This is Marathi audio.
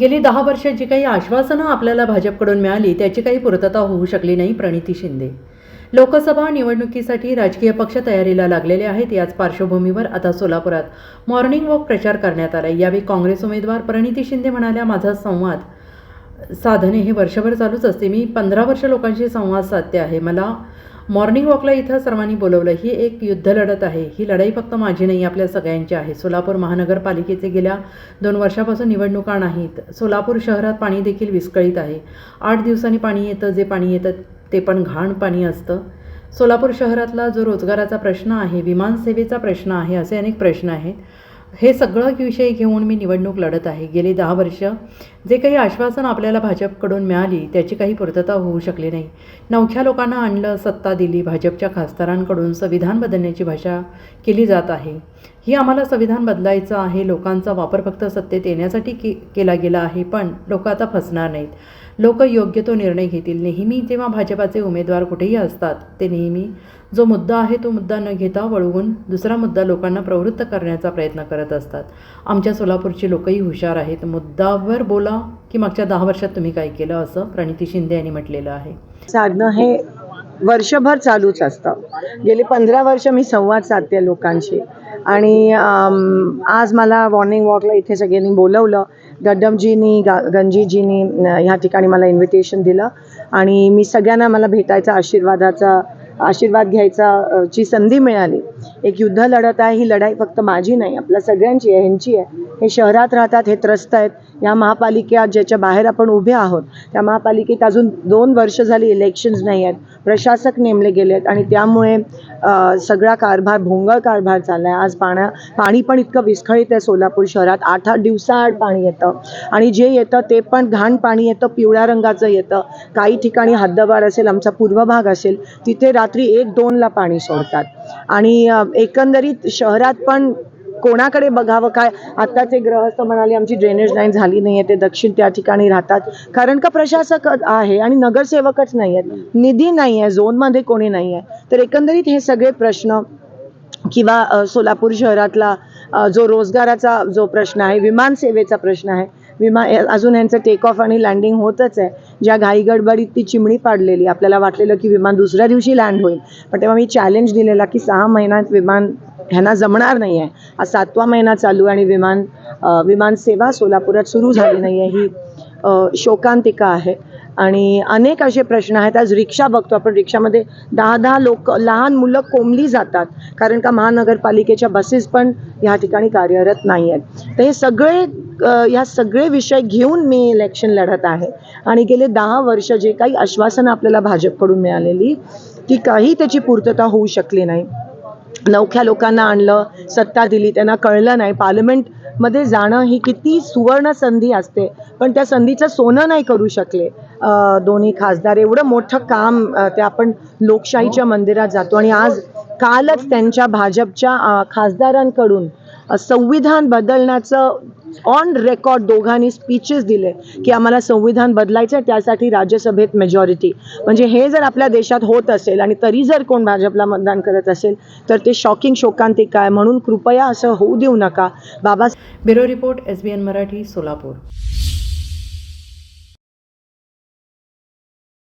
गेली दहा वर्षात जी काही आश्वासनं आपल्याला भाजपकडून मिळाली त्याची काही पूर्तता होऊ शकली नाही प्रणिती शिंदे. लोकसभा निवडणुकीसाठी राजकीय पक्ष तयारीला लागलेले आहेत. याच पार्श्वभूमीवर आता सोलापुरात मॉर्निंग वॉक प्रचार करण्यात आला यावेळी काँग्रेस उमेदवार प्रणिती शिंदे म्हणाल्या माझा संवाद साधने हे वर्षभर चालूच असते. मी पंधरा वर्ष लोकांशी संवाद साधते आहे. मला मॉर्निंग वॉकला इथं सर्वांनी बोलवलं. ही एक युद्ध लढत आहे. ही लढाई फक्त माझी नाही आपल्या सगळ्यांची आहे. सोलापूर महानगरपालिकेचे गेल्या दोन वर्षापासून निवडणुका नाहीत. सोलापूर शहरात पाणी देखील विस्कळीत आहे. आठ दिवसांनी पाणी येतं जे पाणी येतं ते पण घाण पाणी असतं. सोलापूर शहरातला जो रोजगाराचा प्रश्न आहे विमानसेवेचा प्रश्न आहे असे अनेक प्रश्न आहेत. हे सगळं विषय घेऊन मी निवडणूक लढत आहे. गेली दहा वर्ष जे काही आश्वासन आपल्याला भाजपकडून मिळाली त्याची काही पूर्तता होऊ शकली नाही. नवख्या लोकांना आणलं सत्ता दिली भाजपच्या खासदारांकडून संविधान बदलण्याची भाषा केली जात आहे. ही आम्हाला संविधान बदलायचं आहे लोकांचा वापर फक्त सत्तेत येण्यासाठी के केला गेला आहे पण लोक आता फसणार नाहीत. लोक योग्य तो निर्णय घेतील. नेहमी जेव्हा भाजपाचे उमेदवार कुठेही असतात ते नेहमी जो मुद्दा आहे तो मुद्दा न घेता वळवून दुसरा मुद्दा लोकांना प्रवृत्त करण्याचा प्रयत्न करत असतात. आमच्या सोलापूरची लोकही हुशार आहेत. मुद्दावर बोला की मागच्या दहा वर्षात तुम्ही काय केलं असं? प्रणिती शिंदे यांनी म्हटलेलं आहे. साधनं हे वर्षभर चालूच असतं. गेली पंधरा वर्ष मी संवाद साधते लोकांशी. आणि आज मला मॉर्निंग वॉकला इथे सगळ्यांनी बोलवलं. गड्डमजीनी गा गंजीजीनी ह्या ठिकाणी मला इन्व्हिटेशन दिलं. आणि मी सगळ्यांना मला भेटायचा आशीर्वादाचा आशीर्वाद घ्यायचा ची संधी मिळाली. एक युद्ध लढत आहे ही लढाई फक्त माझी नाही आपल्या सगळ्यांची आहे ह्यांची आहे. हे शहरात राहतात हे त्रस्त आहेत या महापालिकेत ज्याच्या बाहेर आपण उभे आहोत त्या महापालिकेत अजून दोन वर्ष झाली इलेक्शन्स नाही आहेत. प्रशासक नेमले गेले आहेत आणि त्यामुळे सगळा कारभार भोंगळ कारभार चालला आहे आज पाण्या पाणी पण इतकं विस्कळीत आहे सोलापूर शहरात. आठ आठ दिवसाआड पाणी येतं. आणि जे येतं ते पण घाण पाणी येतं पिवळ्या रंगाचं येतं. काही ठिकाणी हद्दवार असेल आमचा पूर्व भाग असेल तिथे रात्री एक दोनला पाणी सोडतात. आणि एकंदरीत शहरात पण कोणाकडे बघावं काय? आत्ताचे ग्रहस्थ म्हणाले आमची ड्रेनेज लाईन झाली नाही आहे ते दक्षिण त्या ठिकाणी राहतात. कारण का प्रशासक आहे आणि नगरसेवकच नाही आहेत निधी नाही आहे झोनमध्ये कोणी नाही आहे तर एकंदरीत हे सगळे प्रश्न किंवा सोलापूर शहरातला जो रोजगाराचा जो प्रश्न आहे विमानसेवेचा प्रश्न आहे विमान ए- अजून यांचं टेक ऑफ आणि लँडिंग होतच आहे. ज्या घाईगडबडीत ती चिमणी पाडलेली. आपल्याला वाटलेलं की विमान दुसऱ्या दिवशी लँड होईल. पण तेव्हा मी चॅलेंज दिलेला की सहा महिन्यात विमान ह्यांना जमणार नाही आहे हा सातवा महिना चालू आणि विमान विमान विमानसेवा सोलापुरात सुरू झाली नाही आहे ही शोकांतिका आहे. आणि अनेक असे प्रश्न आहेत. आज रिक्षा बघतो आपण. रिक्षामध्ये दहा दहा लोक लहान मुलं कोंबली जातात. कारण का महानगरपालिकेच्या बसेस पण ह्या ठिकाणी कार्यरत नाही आहेत तर हे सगळे या ह्या सगळे विषय घेऊन मी इलेक्शन लढत आहे. आणि गेले दहा वर्ष जे काही आश्वासनं आपल्याला भाजपकडून मिळालेली ती काही त्याची पूर्तता होऊ शकली नाही. नवख्या लोकांना आणलं सत्ता दिली त्यांना कळलं नाही. पार्लमेंटमध्ये जाणं ही किती सुवर्ण संधी असते पण त्या संधीचं सोनं नाही करू शकले. दोन्ही खासदार. एवढं मोठं काम ते आपण लोकशाहीच्या मंदिरात जातो. आणि आज कालच त्यांच्या भाजपच्या खासदारांकडून संविधान बदलण्याचं ऑन रेकॉर्ड दोघांनी स्पीचेस दिले की आम्हाला संविधान बदलायचं आहे त्यासाठी राज्यसभेत मेजॉरिटी म्हणजे हे जर आपल्या देशात होत असेल आणि तरी जर कोण भाजपला मतदान करत असेल तर ते शॉकिंग शोकांतिक आहे म्हणून कृपया असं होऊ देऊ नका. बाबा bureau report S B N Marathi Solapur.